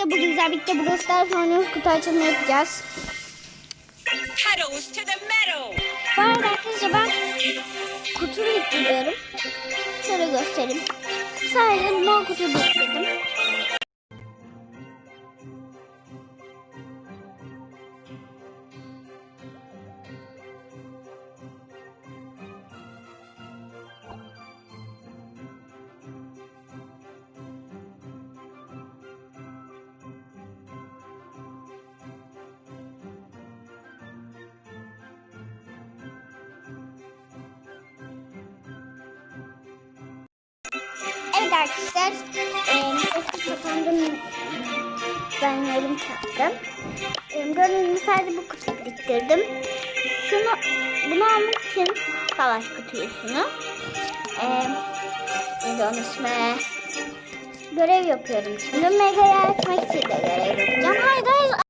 arkadaşlar bugün Brawl Stars oynuyoruz. Kutu açılımı yapacağız. Bu arada arkadaşlar ben kutu biriktiriyorum. Şöyle göstereyim. Sadece mor kutu biriktirdim. Arkadaşlar. E, Sesi kapandım. Ben yarım taktım. E, gördüğünüz gibi sadece bu kutuyu biriktirdim. Şunu, bunu almak için savaş kutusunu. E, neydi onun ismi? Görev yapıyorum şimdi. Mega'yı açmak